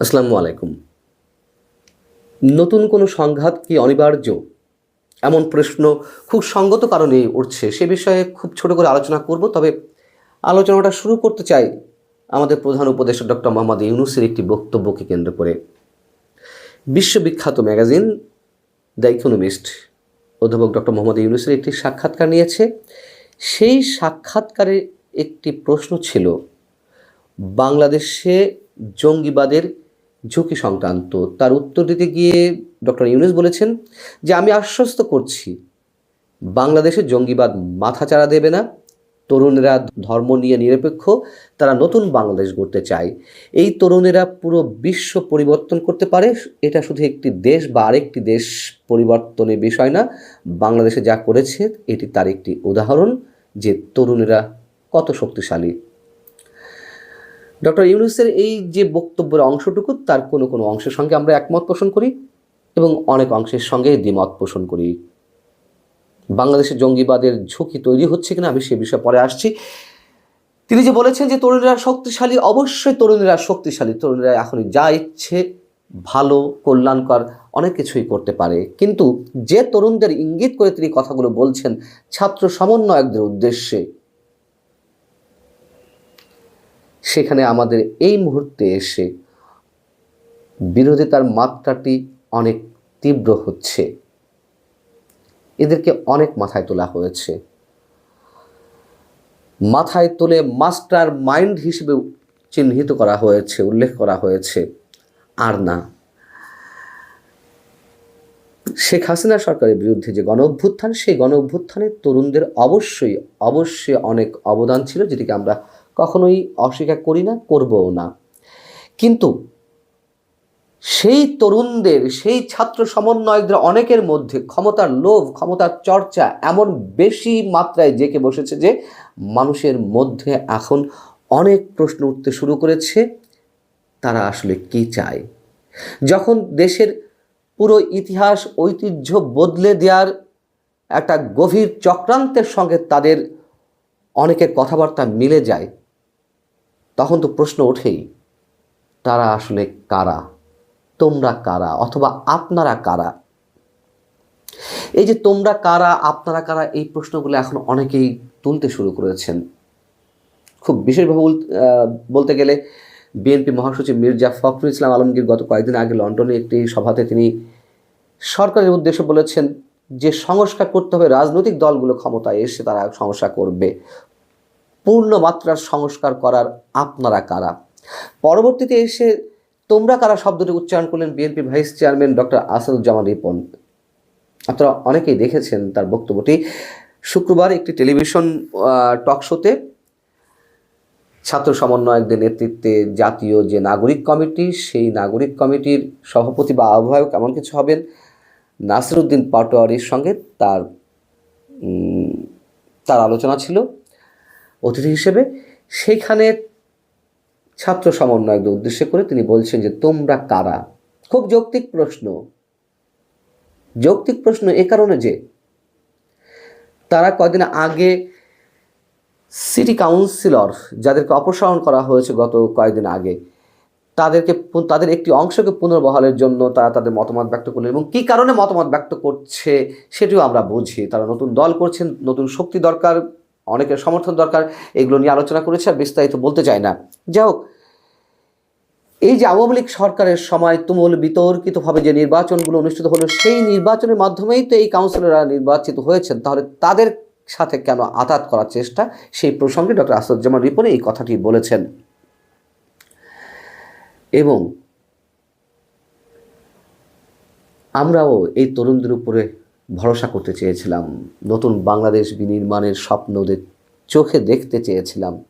আসসালামু আলাইকুম। নতুন কোনো সংঘাত কি অনিবার্য? এমন প্রশ্ন খুব সঙ্গত কারণে উঠছে। সে বিষয়ে খুব ছোট করে আলোচনা করব, তবে আলোচনাটা শুরু করতে চাই আমাদের প্রধান উপদেষ্টা ডক্টর মোহাম্মদ ইউনুসের একটি বক্তব্যকে কেন্দ্র করে। বিশ্ববিখ্যাত ম্যাগাজিন দ্য ইকোনমিস্ট অধ্যাপক ডক্টর মোহাম্মদ ইউনুসের একটি সাক্ষাৎকার নিয়েছে। সেই সাক্ষাৎকারে একটি প্রশ্ন ছিল, বাংলাদেশে জঙ্গিবাদের ঝুঁকি সংক্রান্ত। তার উত্তর দিতে গিয়ে ডক্টর ইউনুস বলেছেন যে, আমি আশ্বস্ত করছি, বাংলাদেশে জঙ্গিবাদ মাথাচাড়া দেবে না। তরুণেরা ধর্ম নিয়ে নিরপেক্ষ। তারা নতুন বাংলাদেশ গড়তে চায়। এই তরুণেরা পুরো বিশ্ব পরিবর্তন করতে পারে। এটা শুধু একটি দেশ বা আরেকটি দেশ পরিবর্তনের বিষয় না। বাংলাদেশে যা করেছে, এটি তার একটি উদাহরণ যে, তরুণেরা কত শক্তিশালী। ডক্টর ইউনুসের এই যে বক্তব্যের অংশটুকু, তার কোনো কোনো অংশের সঙ্গে আমরা একমত পোষণ করি এবং অনেক অংশের সঙ্গে দ্বিমত পোষণ করি। বাংলাদেশে জঙ্গিবাদের ঝুঁকি তৈরি হচ্ছে কিনা আমি সে বিষয়ে পরে আসছি। তিনি যে বলেছেন যে তরুণীরা শক্তিশালী, অবশ্যই তরুণীরা শক্তিশালী, তরুণীরা এখনই যা ইচ্ছে ভালো, কল্যাণকর, অনেক কিছুই করতে পারে। কিন্তু যে তরুণদের ইঙ্গিত করে তিনি কথাগুলো বলছেন, ছাত্র সমন্বয়কদের উদ্দেশ্যে সেখানে আমাদের এই মুহূর্তে এসে বিরোধিতার মাত্রাটি অনেক তীব্র হচ্ছে। এদেরকে অনেক মাথায় তোলা হয়েছে। মাথায় তুলে মাস্টার মাইন্ড হিসেবে চিহ্নিত করা হয়েছে, উল্লেখ করা হয়েছে। আর না। শেখ হাসিনা সরকারের বিরুদ্ধে যে গণ অভ্যুত্থান, সেই গণ অভ্যুত্থানে তরুণদের অবশ্যই অবশ্যই অনেক অবদান ছিল, যেটিকে আমরা কখনোই অস্বীকার করি না, করবও না। কিন্তু সেই তরুণদের, সেই ছাত্র সমন্বয়কদের অনেকের মধ্যে ক্ষমতার লোভ, ক্ষমতার চর্চা এমন বেশি মাত্রায় জেকে বসেছে যে মানুষের মধ্যে এখন অনেক প্রশ্ন উঠতে শুরু করেছে, তারা আসলে কি চায়? যখন দেশের পুরো ইতিহাস, ঐতিহ্য বদলে দেওয়ার একটা গভীর চক্রান্তের সঙ্গে তাদের অনেকের কথাবার্তা মিলে যায় তখন তো প্রশ্ন ওঠেই, তারা আসলে কারা? তোমরা কারা? অথবা আপনারা কারা? এই যে তোমরা কারা, আপনারা কারা, এই প্রশ্নগুলো এখন অনেকেই তুলতে শুরু করেছেন। খুব বিশেষভাবে বলতে গেলে বিএনপি মহাসচিব মির্জা ফখরুল ইসলাম আলমগীর গত কয়েকদিন আগে লন্ডনে একটি সভাতে তিনি সরকারের উদ্দেশ্যে বলেছেন যে সংস্কার করতে হবে, রাজনৈতিক দলগুলো ক্ষমতায় এসে তারা সংস্কার করবে। পূর্ণ মাত্রার সংস্কার করার আপনারা কারা? পরবর্তীতে এসে তোমরা কারা শব্দটি উচ্চারণ করলেন BNP vice chairman doctor Asaduzzaman Ripon? আপনারা অনেকেই দেখেছেন তার বক্তব্যটি। শুক্রবার একটি টেলিভিশন টক শোতে ছাত্র সমন্বয়কদের নেতৃত্বে জাতীয় যে নাগরিক কমিটি, সেই নাগরিক কমিটির সভাপতি বা আহ্বায়ক এমন কিছু হবেন নাসিরুদ্দিন পাটোয়ারির সঙ্গে তার তার আলোচনা ছিল। অতিথি হিসেবে, সেইখানে ছাত্র সমন্বয়কদের উদ্দেশ্য করে তিনি বলছেন যে, তোমরা কারা? খুব যৌক্তিক প্রশ্ন। যৌক্তিক প্রশ্ন এ কারণে যে, তারা কদিন আগে সিটি কাউন্সিলর যাদেরকে অপসারণ করা হয়েছে গত কয়েকদিন আগে, তাদেরকে তাদের একটি অংশকে পুনর্বহালের জন্য তারা তাদের মতামত ব্যক্ত করলেন এবং কী কারণে মতামত ব্যক্ত করছে সেটিও আমরা বুঝি। তারা নতুন দল করছেন, নতুন শক্তি দরকার অনেকের সমর্থন দরকার, এগুলো নিয়ে আলোচনা করেছে আর বিস্তারিত বলতে চায় না। যাই হোক, এই যে আওয়ামী লীগ সরকারের সময় তুমুল বিতর্কিতভাবে যে নির্বাচনগুলো অনুষ্ঠিত হলো, সেই নির্বাচনের মাধ্যমেই তো এই কাউন্সিলররা নির্বাচিত হয়েছেন। তাহলে তাদের সাথে কেন আঘাত করার চেষ্টা? সেই প্রসঙ্গে ডক্টর আসাদুজ্জামান রিপনে এই কথাটি বলেছেন। এবং আমরাও এই তরুণদের উপরে ভরসা করতে চেয়েছিলাম। নতুন বাংলাদেশ বিনির্মাণের স্বপ্নদের চোখে দেখতে চেয়েছিলাম।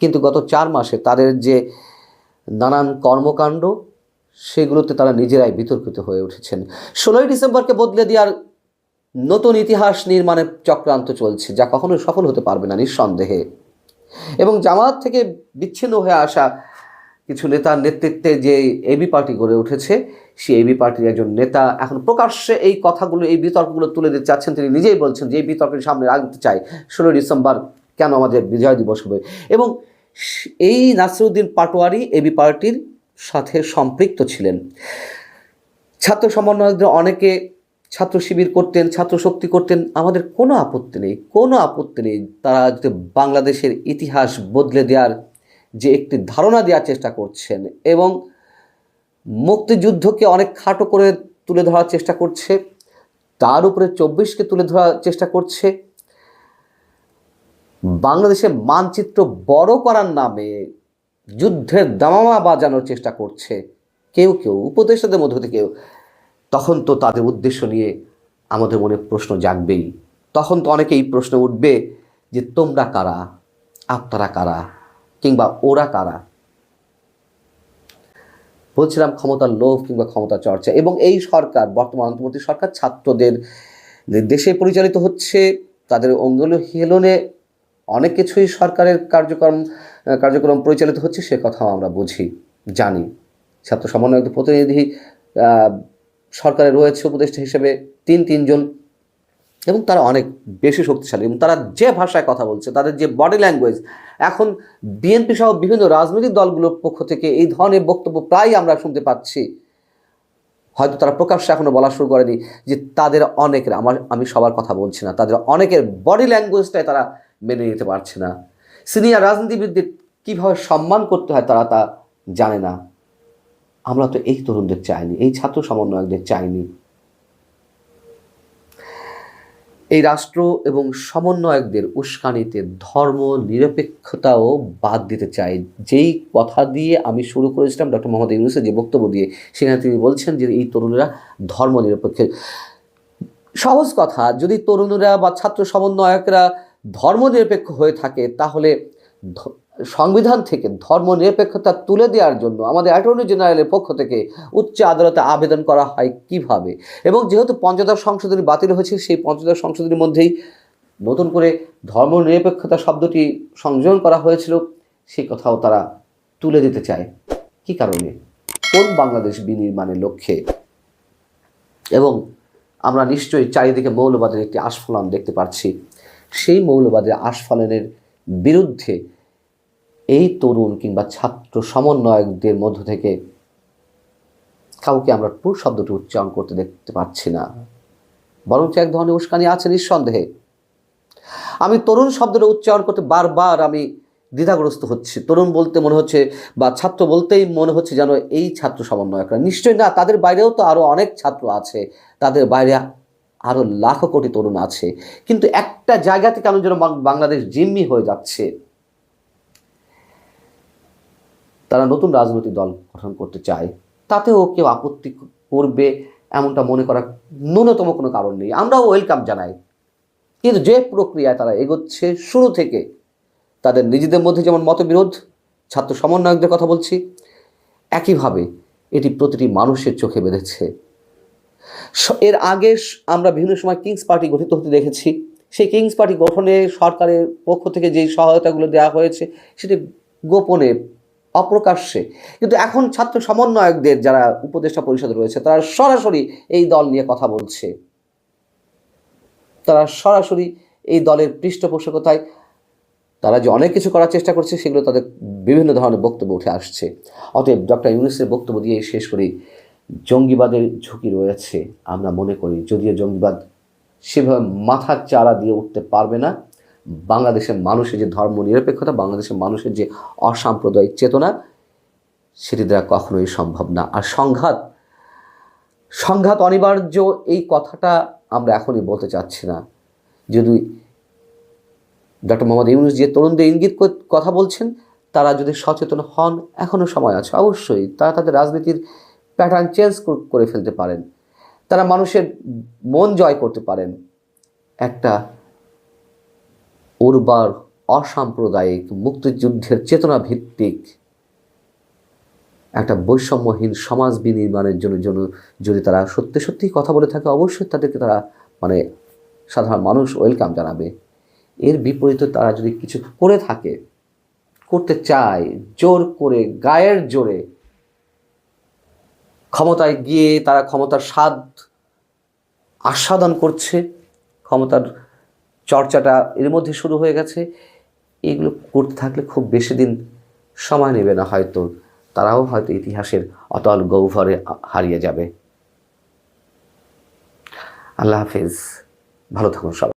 কিন্তু গত চার মাসে তাদের যে নানান কর্মকাণ্ড, সেগুলোতে তারা নিজেরাই বিতর্কিত হয়ে উঠেছেন। ষোলোই ডিসেম্বরকে বদলে দেওয়ার নতুন ইতিহাস নির্মাণের চক্রান্ত চলছে, যা কখনোই সফল হতে পারবে না নিঃসন্দেহে। এবং জামাত থেকে বিচ্ছিন্ন হয়ে আসা কিছু নেতার নেতৃত্বে যে এবি পার্টি গড়ে উঠেছে, সেই এবি পার্টির একজন নেতা এখন প্রকাশ্যে এই কথাগুলো, এই বিতর্কগুলো তুলে দিতে চাচ্ছেন। তিনি নিজেই বলছেন যে এই বিতর্কের সামনে রাখতে চাই। ষোলোই ডিসেম্বর কেন আমাদের বিজয় দিবস হবে? এবং এই নাসিরুদ্দিন পাটোয়ারি এবি পার্টির সাথে সম্পৃক্ত ছিলেন। ছাত্র সমন্বয়কদের অনেকে ছাত্র শিবির করতেন, ছাত্র শক্তি করতেন। আমাদের কোনো আপত্তি নেই, কোনো আপত্তি নেই। তারা যদি বাংলাদেশের ইতিহাস বদলে দেওয়ার যে একটি ধারণা দেওয়ার চেষ্টা করছেন এবং মুক্তিযুদ্ধকে অনেক খাটো করে তুলে ধরার চেষ্টা করছে, তার উপরে চব্বিশকে তুলে ধরার চেষ্টা করছে। বাংলাদেশের মানচিত্র বড় করার নামে যুদ্ধের দামামা বাজানোর চেষ্টা করছে। কেউ কেউ, উপদেষ্টাদের মধ্য থেকে তখন তো তাদের উদ্দেশ্য নিয়ে আমাদের মনে প্রশ্ন জাগবেই। তখন তো অনেকেই প্রশ্ন উঠবে যে তোমরা কারা? আপনারা কারা? কিংবা ওরা কারা? বলছিলাম ক্ষমতার লোভ কিংবা ক্ষমতা চর্চা। এবং এই সরকার, বর্তমান অন্তর্বর্তী সরকার, ছাত্রদের দেশে পরিচালিত হচ্ছে, তাদের অঙ্গল হেলনে অনেক কিছুই সরকারের কার্যক্রম কার্যক্রম পরিচালিত হচ্ছে, সে কথাও আমরা বুঝি, জানি। ছাত্র সমন্বয়ক প্রতিনিধি সরকারে রয়েছে উপদেষ্টা হিসেবে তিন, তিনজন এবং তারা অনেক বেশি শক্তিশালী এবং তারা যে ভাষায় কথা বলছে, তাদের যে বডি ল্যাঙ্গুয়েজ এখন বিএনপি সহ বিভিন্ন রাজনৈতিক দলগুলোর পক্ষ থেকে এই ধরনের বক্তব্য প্রায় আমরা শুনতে পাচ্ছি। হয়তো তারা প্রকাশ্যে এখনও বলা শুরু করেনি যে তাদের অনেকের, আমার, আমি সবার কথা বলছি না, তাদের অনেকের বডি ল্যাঙ্গুয়েজটাই তারা মেনে নিতে পারছে না। সিনিয়র রাজনীতিবিদদের কীভাবে সম্মান করতে হয় তারা তা জানে না। আমরা তো এই তরুণদের চাইনি, এই ছাত্র সমন্বয়কদের চাইনি। এই রাষ্ট্র এবং সমন্বয়কদের উস্কানিতে ধর্ম, নিরপেক্ষতাও বাদ দিতে চাই যেই কথা দিয়ে আমি শুরু করেছিলাম ডক্টর মোহাম্মদ ইউনুসের যে বক্তব্য দিয়ে, সেখানে তিনি বলছেন যে এই তরুণেরা ধর্ম নিরপেক্ষ। সহজ কথা, যদি তরুণরা বা ছাত্র সমন্বয়করা ধর্ম নিরপেক্ষ হয়ে থাকে, তাহলে সংবিধান থেকে ধর্ম নিরপেক্ষতা তুলে দেওয়ার জন্য আমাদের অ্যাটর্নি জেনারেলের পক্ষ থেকে উচ্চ আদালতে আবেদন করা হয় কীভাবে? এবং যেহেতু পঞ্চদশ সংশোধনী বাতিল হয়েছে, সেই পঞ্চদশ সংশোধনীর মধ্যেই নতুন করে ধর্ম নিরপেক্ষতা শব্দটি সংযোজন করা হয়েছিল, সেই কথাও তারা তুলে দিতে চায়। কি কারণে? কোন বাংলাদেশ বিনির্মাণের লক্ষ্যে? এবং আমরা নিশ্চয়ই চারিদিকে মৌলবাদের একটি আস্ফলন দেখতে পাচ্ছি সেই মৌলবাদের আস্ফলনের বিরুদ্ধে এই তরুণ কিংবা ছাত্র সমন্বয়কদের মধ্য থেকে কাউকে আমরা টু শব্দটি উচ্চারণ করতে দেখতে পাচ্ছি না। বরঞ্চ এক ধরনের উস্কানি আছে নিঃসন্দেহে। আমি তরুণ শব্দটা উচ্চারণ করতে বারবার আমি দ্বিধাগ্রস্ত হচ্ছি। তরুণ বলতে মনে হচ্ছে বা ছাত্র বলতেই মনে হচ্ছে যেন এই ছাত্র সমন্বয়করা। নিশ্চয়ই না, তাদের বাইরেও তো আরও অনেক ছাত্র আছে, তাদের বাইরে আরও লাখো কোটি তরুণ আছে। কিন্তু একটা জায়গাতে কেন যেন বাংলাদেশ জিম্মি হয়ে যাচ্ছে তারা নতুন রাজনৈতিক দল গঠন করতে চায়, তাতেও কেউ আপত্তি করবে এমনটা মনে করার ন্যূনতম কোনো কারণ নেই। আমরাও ওয়েলকাম জানাই। কিন্তু যে প্রক্রিয়ায় তারা এগোচ্ছে, শুরু থেকে তাদের নিজেদের মধ্যে যেমন মতবিরোধ, ছাত্র সমন্বয়কদের কথা বলছি, একইভাবে এটি প্রতিটি মানুষের চোখে বেঁধেছে। এর আগে আমরা বিভিন্ন সময় কিংস পার্টি গঠিত হতে দেখেছি। সেই কিংস পার্টি গঠনে সরকারের পক্ষ থেকে যেই সহায়তাগুলো দেওয়া হয়েছে, সেটি গোপনে অপ্রকাশ্যে। কিন্তু এখন ছাত্র সমন্বয়কদের যারা উপদেষ্টা পরিষদ রয়েছে, তারা সরাসরি এই দল নিয়ে কথা বলছে। তারা সরাসরি এই দলের পৃষ্ঠপোষকতায়, তারা যে অনেক কিছু করার চেষ্টা করছে, সেগুলো তাদের বিভিন্ন ধরনের বক্তব্য উঠে আসছে। অতএব ডক্টর ইউনুসের বক্তব্য দিয়ে শেষ করি। জঙ্গিবাদের ঝুঁকি রয়েছে, আমরা মনে করি। যদিও জঙ্গিবাদ সেভাবে মাথার চারা দিয়ে উঠতে পারবে না বাংলাদেশের মানুষের যে ধর্ম নিরপেক্ষতা, বাংলাদেশের মানুষের যে অসাম্প্রদায়িক চেতনা, সেটি দ্বারা কখনোই সম্ভব না। আর সংঘাত সংঘাত অনিবার্য এই কথাটা আমরা এখনই বলতে চাচ্ছি না। যদি ডক্টর মোহাম্মদ ইউনুস যে তরুণদের ইঙ্গিত কথা বলছেন, তারা যদি সচেতন হন এখনও সময় আছে। অবশ্যই, তারা তাদের রাজনীতির প্যাটার্ন চেঞ্জ করে ফেলতে পারেন। তারা মানুষের মন জয় করতে পারেন। একটা উর্বর অসাম্প্রদায়িক মুক্তিযুদ্ধের চেতনা ভিত্তিক একটা বৈষম্যহীন সমাজ বিনির্মাণের জন্য জন্য যদি তারা সত্যি সত্যি কথা বলে থাকে, অবশ্যই তাদেরকে তারা মানে সাধারণ মানুষ ওয়েলকাম জানাবে। এর বিপরীতে তারা যদি কিছু করে থাকে, করতে চায়, জোর করে, গায়ের জোরে ক্ষমতায় গিয়ে তারা ক্ষমতার স্বাদ আস্বাদন করছে, ক্ষমতার চর্চাটা এর মধ্যে শুরু হয়ে গেছে। এগুলো করতে থাকলে খুব বেশি দিন সময় নেবে না হয়তো। তারাও হয়তো ইতিহাসের অতল গৌভরে হারিয়ে যাবে। আল্লাহ হাফিজ। ভালো থাকুন সবাই।